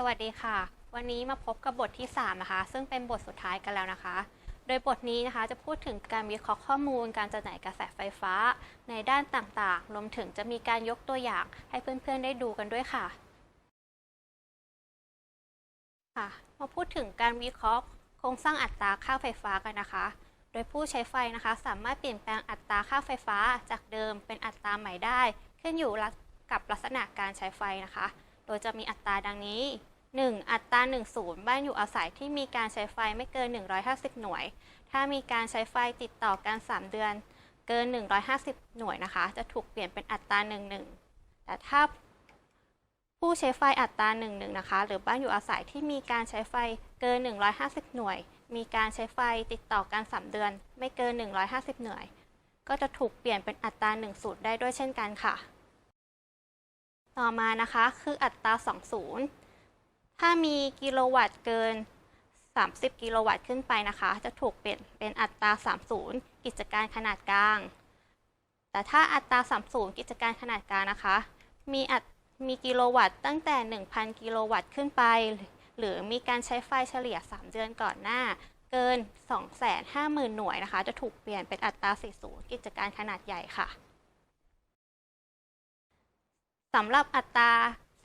สวัสดีค่ะ วันนี้มาพบกับบทที่ 3 นะคะ ซึ่งเป็นบทสุดท้ายกันแล้วนะคะ โดยบทนี้นะคะจะพูดถึงการวิเคราะห์ข้อมูล การจำหน่ายกระแสไฟฟ้า ในด้านต่างๆ รวมถึงจะมีการยกตัวอย่างให้เพื่อนๆได้ดูกันด้วยค่ะค่ะมาพูดถึงการวิเคราะห์โครงสร้างอัตราค่าไฟฟ้ากันนะคะ โดยผู้ใช้ไฟนะคะ สามารถเปลี่ยนแปลงอัตราค่าไฟฟ้าจากเดิมเป็นอัตราใหม่ได้ ขึ้นอยู่กับลักษณะการใช้ไฟนะคะ โดยจะมีอัตราดังนี้ 1. อัตรา 1 ศูนย์บ้านอยู่อาศัยที่มีการใช้ไฟไม่เกิน 150 หน่วย ถ้ามีการใช้ไฟติดต่อกัน 3 เดือน เกิน 150 หน่วยนะคะ จะถูกเปลี่ยนเป็นอัตรา 1 1 แต่ถ้าผู้ใช้ไฟอัตรา 1 1 นะคะ หรือบ้านอยู่อาศัยที่มีการใช้ไฟเกิน 150 หน่วย มีการใช้ไฟติดต่อกัน 3 เดือน ไม่เกิน 150 หน่วย ก็จะถูกเปลี่ยนเป็นอัตรา1ศูนย์ได้ด้วยเช่นกันค่ะ ต่อมานะคะ คืออัตรา2ศูนย์ถ้ามีกิโลวัตต์เกิน 30 กิโลวัตต์ขึ้นไปนะคะ จะถูกเปลี่ยนเป็นอัตรา 30 กิจการขนาดกลาง แต่ถ้าอัตรา 30 กิจการขนาดกลางนะคะ มีอัตมีกิโลวัตต์ตั้งแต่ 1,000 กิโลวัตต์ขึ้นไป หรือมีการใช้ไฟเฉลี่ย 3 เดือนก่อนหน้า เกิน 250,000 หน่วยนะคะ จะถูกเปลี่ยนเป็นอัตรา 40 กิจการขนาดใหญ่ค่ะ สำหรับอัตรา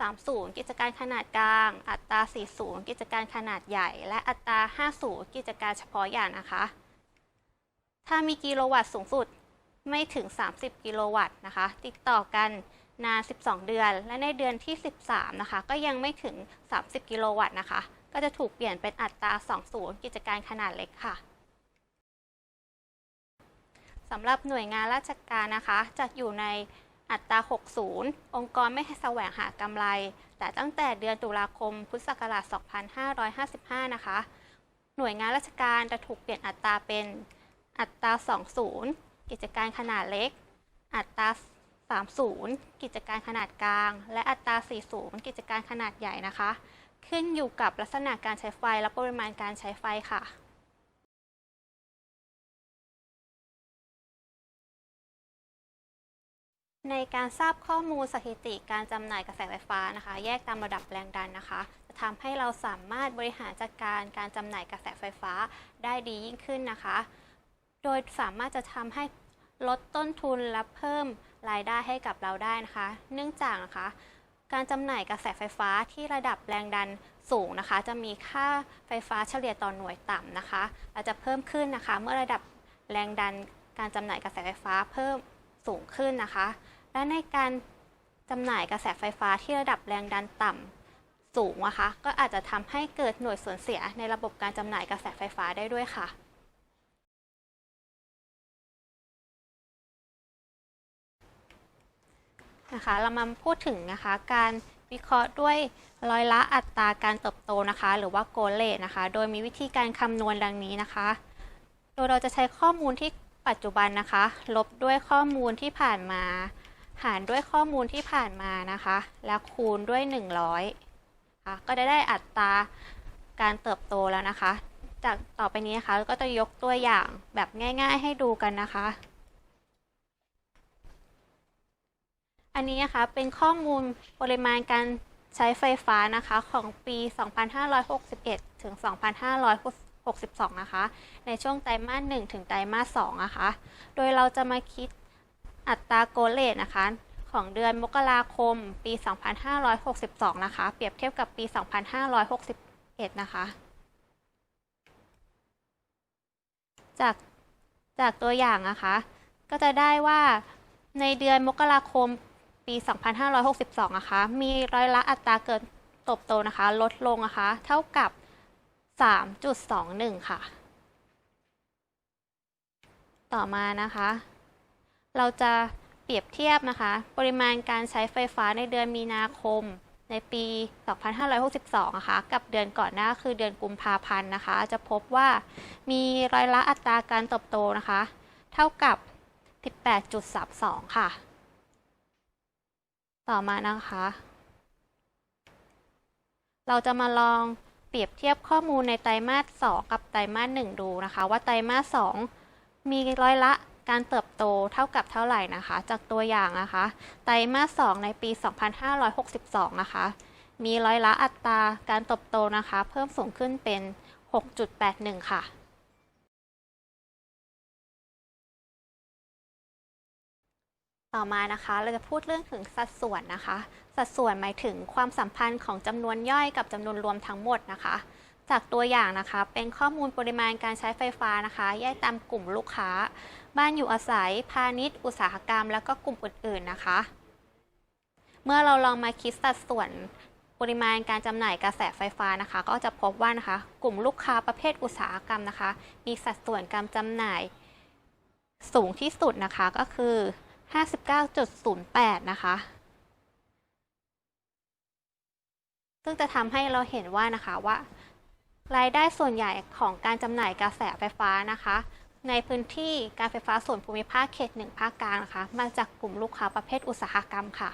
30 กิจการขนาดกลาง อัตรา 40 กิจการขนาดใหญ่ และอัตรา 50 กิจการเฉพาะอย่างนะคะ ถ้ามีกิโลวัตต์สูงสุดไม่ถึง 30 กิโลวัตต์นะคะ ติดต่อกันนาน 12 เดือน และในเดือนที่ 13 นะคะ ก็ยังไม่ถึง 30 กิโลวัตต์นะคะ ก็จะถูกเปลี่ยนเป็นอัตรา 20 กิจการขนาดเล็กค่ะสำหรับหน่วยงานราชการนะคะ จะอยู่ใน อัตรา 60 องค์กรไม่แสวงหากำไร แต่ตั้งแต่เดือนตุลาคม พุทธศักราช 2555 นะคะ หน่วยงานราชการจะถูกเปลี่ยนอัตราเป็นอัตรา 20 กิจการขนาดเล็ก อัตรา 30 กิจการขนาดกลาง และอัตรา 40 กิจการขนาดใหญ่นะคะ ขึ้นอยู่กับลักษณะการใช้ไฟและปริมาณการใช้ไฟค่ะ ในการทราบข้อมูลสถิติการจำหน่ายกระแสไฟฟ้านะคะ แยกตามระดับแรงดันนะคะ จะทำให้เราสามารถบริหารจัดการการจำหน่ายกระแสไฟฟ้าได้ดียิ่งขึ้นนะคะ โดยสามารถจะทำให้ลดต้นทุนและเพิ่มรายได้ให้กับเราได้นะคะ เนื่องจากนะคะ การจำหน่ายกระแสไฟฟ้าที่ระดับแรงดันสูงนะคะ จะมีค่าไฟฟ้าเฉลี่ยต่อหน่วยต่ำนะคะและจะเพิ่มขึ้นนะคะ เมื่อระดับแรงดันการจำหน่ายกระแสไฟฟ้าเพิ่มสูงขึ้นนะคะ และในการจำหน่ายกระแสไฟฟ้าที่ระดับแรงดันต่ำสูงนะคะก็อาจจะทำให้เกิดหน่วยสูญเสียในระบบการจำหน่ายกระแสไฟฟ้าได้ด้วยค่ะนะคะเรามาพูดถึงนะคะการวิเคราะห์ด้วยร้อยละอัตราการเติบโตนะคะ หรือว่าโกลเลตนะคะ โดยมีวิธีการคำนวณดังนี้นะคะ โดยเราจะใช้ข้อมูลที่ปัจจุบันนะคะ ลบด้วยข้อมูลที่ผ่านมา หารด้วยข้อมูลที่ผ่านมานะคะ แล้วคูณด้วย 100ค่ะก็จะได้อัตราการเติบโตแล้วนะคะ จากต่อไปนี้นะคะก็จะยกตัวอย่างแบบง่ายๆให้ดูกันนะคะ อันนี้นะคะเป็นข้อมูลปริมาณการใช้ไฟฟ้านะคะของปี 2561 ถึง 2562 นะคะ ในช่วงไตรมาส1ถึงไตรมาส2นะคะ โดยเราจะมาคิด อัตราโกลเลตนะคะ ของเดือนมกราคมปี 2562 นะคะ เปรียบเทียบกับปี 2561 นะคะ จากจากตัวอย่างนะคะ ก็จะได้ว่าในเดือนมกราคมปี 2562 นะคะ มีร้อยละอัตราเกินตบโตนะคะ ลดลงนะคะ เท่ากับ 3.21 ค่ะ ต่อมานะคะ เราจะเปรียบเทียบนะคะ ปริมาณการใช้ไฟฟ้าในเดือนมีนาคม ในปี 2562 นะคะ กับเดือนก่อนหน้าคือเดือนกุมภาพันธ์นะคะ จะพบว่ามีร้อยละอัตราการเติบโตนะคะ เท่ากับ 18.32 ค่ะ ต่อมานะคะ เราจะมาลองเปรียบเทียบข้อมูลในไตรมาส 2 กับไตรมาส 1 ดูนะคะ ว่าไตรมาส 2 มีร้อยละ การเติบโตเท่ากับเท่าไหร่นะคะ จากตัวอย่างนะคะ ไตรมาส 2 ในปี 2562 นะคะ มีร้อยละอัตราการเติบโตนะคะ เพิ่มสูงขึ้นเป็น 6.81 ค่ะต่อมานะคะเราจะพูดเรื่องถึงสัดส่วนนะคะ สัดส่วนหมายถึงความสัมพันธ์ของจำนวนย่อยกับจำนวนรวมทั้งหมดนะคะ จากตัวอย่างนะคะ เป็นข้อมูลปริมาณการใช้ไฟฟ้านะคะ แยกตามกลุ่มลูกค้า บ้านอยู่อาศัย พาณิชย์ อุตสาหกรรม แล้วก็กลุ่มอื่นๆนะคะ เมื่อเราลองมาคิดสัดส่วนปริมาณการจำหน่ายกระแสไฟฟ้านะคะ ก็จะพบว่านะคะ กลุ่มลูกค้าประเภทอุตสาหกรรมนะคะ มีสัดส่วนการจำหน่ายสูงที่สุดนะคะก็คือ 59.08 นะคะ ซึ่งจะทำให้เราเห็นว่านะคะว่า รายได้ส่วนใหญ่ของการจำหน่ายกระแสไฟฟ้านะคะ ในพื้นที่การไฟฟ้าส่วนภูมิภาคเขตหนึ่งภาคกลางนะคะมาจากกลุ่มลูกค้าประเภทอุตสาหกรรมค่ะ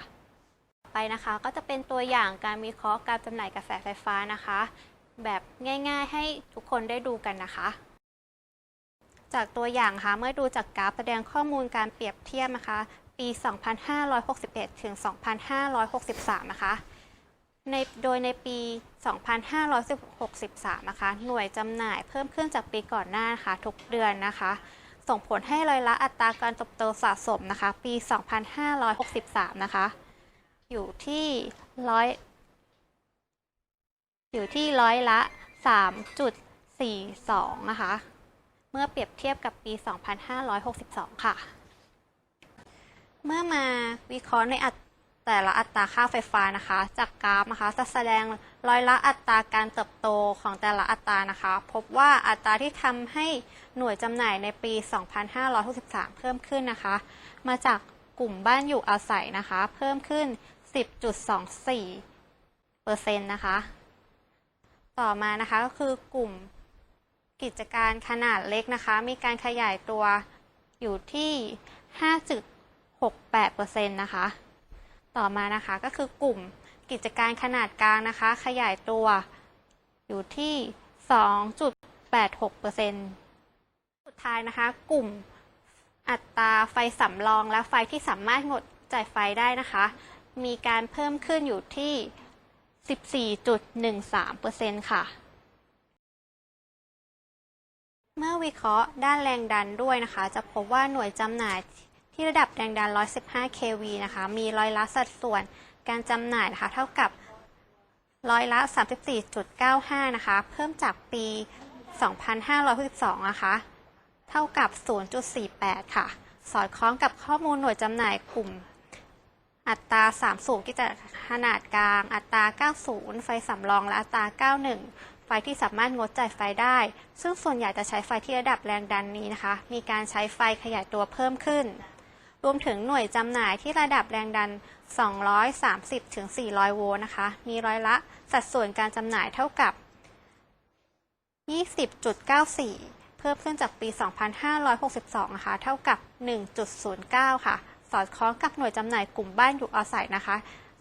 ไปนะคะก็จะเป็นตัวอย่างการวิเคราะห์การจำหน่ายกระแสไฟฟ้านะคะ แบบง่าย ๆ ให้ทุกคนได้ดูกันนะคะ จากตัวอย่างค่ะเมื่อดูจากกราฟแสดงข้อมูลการเปรียบเทียบนะคะ ปี 2561 ถึง 2563 นะคะ ในโดยในปี 2563 นะคะ หน่วยจำหน่ายเพิ่มขึ้นจากปีก่อนหน้านะคะทุกเดือนนะคะ ส่งผลให้รายละอัตราการเติบโตสะสมนะคะ ปี 2563 นะคะ อยู่ที่ร้อยอยู่ที่ร้อยละ 3.42 นะคะ เมื่อเปรียบเทียบกับปี 2562 ค่ะ เมื่อมาวิเคราะห์ในอัต แต่ละอัตราค่าไฟฟ้านะคะ จากกราฟนะคะจะแสดงร้อยละอัตราการเติบโตของแต่ละอัตรานะคะ พบว่าอัตราที่ทำให้หน่วยจำหน่ายในปี 2563 เพิ่มขึ้นนะคะ มาจากกลุ่มบ้านอยู่อาศัยนะคะ เพิ่มขึ้น 10.24เปอร์เซ็นต์นะคะ ต่อมานะคะก็คือกลุ่มกิจการขนาดเล็กนะคะ มีการขยายตัวอยู่ที่ 5.68%นะคะ ต่อมานะคะก็คือกลุ่มกิจการขนาดกลางนะคะ ขยายตัวอยู่ที่ 2.86%สุดท้ายนะคะ กลุ่มอัตราไฟสำรองและไฟที่สามารถงดจ่ายไฟได้นะคะ มีการเพิ่มขึ้นอยู่ที่ 14.13%ค่ะ เมื่อวิเคราะห์ด้านแรงดันด้วยนะคะ จะพบว่าหน่วยจำหน่าย ที่ระดับแรงดัน 115 kV นะคะ มีร้อยละสัดส่วนการจำหน่ายนะคะ เท่ากับร้อยละ 34.95 นะคะ เพิ่มจากปี 2562นะคะ เท่ากับ 0.48 ค่ะ สอดคล้องกับข้อมูลหน่วยจำหน่ายกลุ่ม อัตรา 3 สูงกิจะขนาดกลาง อัตรา 90 ไฟสำรองและอัตรา 91 ไฟที่สามารถงดจ่ายไฟได้ ซึ่งส่วนใหญ่จะใช้ไฟที่ระดับแรงดันนี้นะคะ มีการใช้ไฟขยายตัวเพิ่มขึ้น รวมถึงหน่วยจำหน่ายที่ระดับแรงดัน 230ถึง400 โวลต์นะคะ มีร้อยละสัดส่วนการจำหน่ายเท่ากับ 20.94 เพิ่มขึ้นจากปี 2562 นะคะ เท่ากับ 1.09 ค่ะ สอดคล้องกับหน่วยจำหน่ายกลุ่มบ้านอยู่อาศัยนะคะ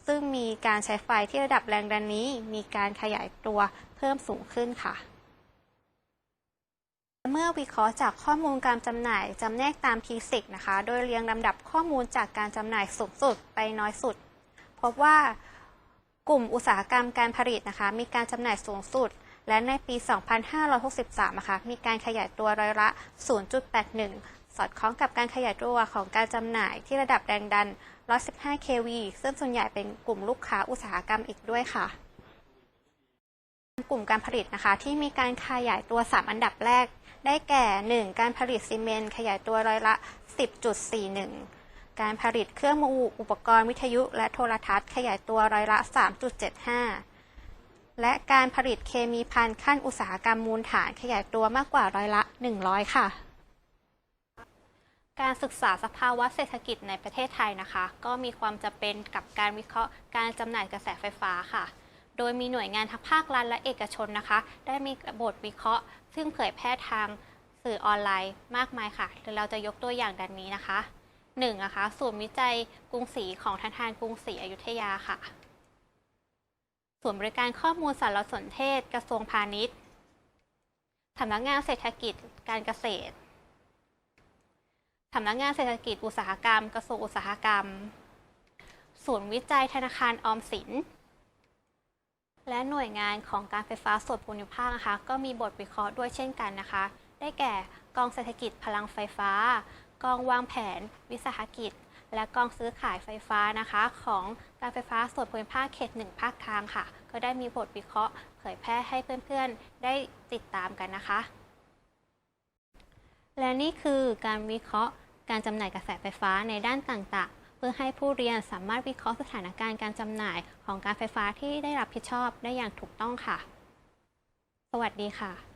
ซึ่งมีการใช้ไฟที่ระดับแรงดันนี้ มีการขยายตัวเพิ่มสูงขึ้นค่ะ เมื่อวิเคราะห์จากข้อมูลการจำหน่ายจำแนกตาม P6 นะคะ โดยเรียงลำดับข้อมูลจากการจำหน่ายสูงสุดไปน้อยสุด พบว่ากลุ่มอุตสาหกรรมการผลิตนะคะ มีการจำหน่ายสูงสุด และในปี 2563 นะคะ มีการขยายตัวร้อยละ 0.81 สอดคล้องกับการขยายตัวของการจำหน่ายที่ระดับแรงดัน 115 kV ซึ่งส่วนใหญ่เป็นกลุ่มลูกค้าอุตสาหกรรมอีกด้วยค่ะ กลุ่มการผลิตนะคะ ที่มีการขยายตัว 3 อันดับแรก ได้แก่ 1. การผลิตซีเมนต์ขยายตัวร้อยละ 10.41 การผลิตเครื่องมืออุปกรณ์วิทยุและโทรทัศน์ ขยายตัวร้อยละ 3.75 และการผลิตเคมีภัณฑ์ขั้นอุตสาหกรรมมูลฐานขยายตัวมากกว่าร้อยละ 100 ค่ะการศึกษาสภาวะเศรษฐกิจในประเทศไทยนะคะ ก็มีความจำเป็นกับการวิเคราะห์การจำหน่ายกระแสไฟฟ้าค่ะ โดยมีหน่วยงานทั้งภาครัฐและเอกชนนะคะ ได้มีบทวิเคราะห์ ซึ่งเผยแพร่ทางสื่อออนไลน์มากมายค่ะเดี๋ยวเราจะยกตัวอย่างดังนี้นะคะหนึ่งนะคะศูนย์วิจัยกรุงศรีของธนาคารกรุงศรีอยุธยาค่ะศูนย์บริการข้อมูลสารสนเทศ กระทรวงพาณิชย์สำนักงานเศรษฐกิจการเกษตรสำนักงานเศรษฐกิจอุตสาหกรรม กระทรวงอุตสาหกรรม ศูนย์วิจัยธนาคารออมสิน และหน่วยงานของการไฟฟ้าส่วนภูมิภาคนะคะก็มีบทวิเคราะห์ด้วยเช่นกันนะคะ ได้แก่กองเศรษฐกิจพลังไฟฟ้า กองวางแผน วิสาหกิจ และกองซื้อขายไฟฟ้านะคะ ของการไฟฟ้าส่วนภูมิภาคเขตหนึ่งภาคกลางค่ะ ก็ได้มีบทวิเคราะห์ เผยแพร่ให้เพื่อนๆ ได้ติดตามกันนะคะ และนี่คือการวิเคราะห์การจำหน่ายกระแสไฟฟ้าในด้านต่างๆ เพื่อให้ผู้เรียนสามารถวิเคราะห์สถานการณ์การจำหน่ายของการไฟฟ้าที่ได้รับผิดชอบได้อย่างถูกต้องค่ะ สวัสดีค่ะ